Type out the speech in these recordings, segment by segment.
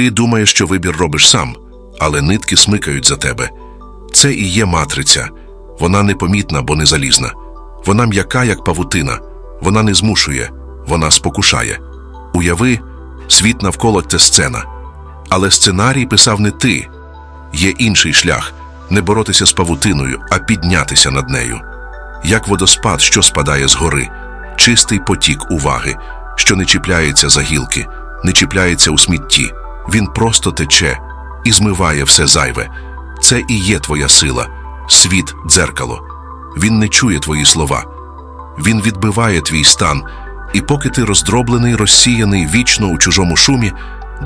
Ти думаєш, що вибір робиш сам, але нитки смикають за тебе. Це і є матриця. Вона непомітна, бо не залізна. Вона м'яка, як павутина. Вона не змушує, вона спокушає. Уяви, світ навколо це сцена. Але сценарій писав не ти. Є інший шлях не боротися з павутиною, а піднятися над нею. Як водоспад, що спадає з гори, чистий потік уваги, що не чіпляється за гілки, не чіпляється у смітті. Він просто тече і змиває все зайве. Це і є твоя сила, світ дзеркало. Він не чує твої слова. Він відбиває твій стан, і поки ти роздроблений, розсіяний вічно у чужому шумі,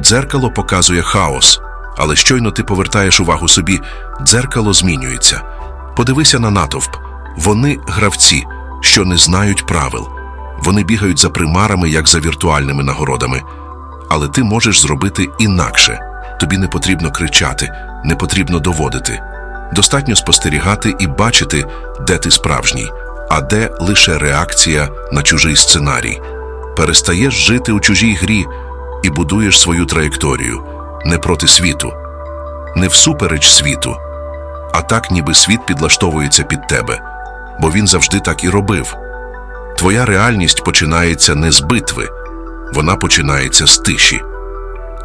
дзеркало показує хаос. Але щойно ти повертаєш увагу собі, дзеркало змінюється. Подивися на натовп. Вони гравці, що не знають правил. Вони бігають за примарами, як за віртуальними нагородами. Але ти можеш зробити інакше. Тобі не потрібно кричати, не потрібно доводити. Достатньо спостерігати і бачити, де ти справжній, а де лише реакція на чужий сценарій. Перестаєш жити у чужій грі і будуєш свою траєкторію не проти світу, не всупереч світу, а так, ніби світ підлаштовується під тебе, бо він завжди так і робив. Твоя реальність починається не з битви, вона починається з тиші.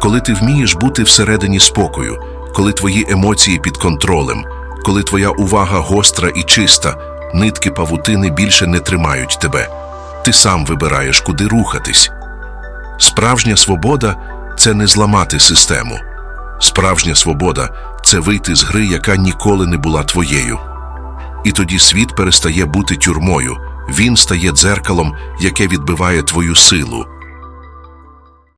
Коли ти вмієш бути всередині спокою, коли твої емоції під контролем, коли твоя увага гостра і чиста, нитки павутини більше не тримають тебе. Ти сам вибираєш, куди рухатись. Справжня свобода це не зламати систему. Справжня свобода це вийти з гри, яка ніколи не була твоєю. І тоді світ перестає бути тюрмою, він стає дзеркалом, яке відбиває твою силу,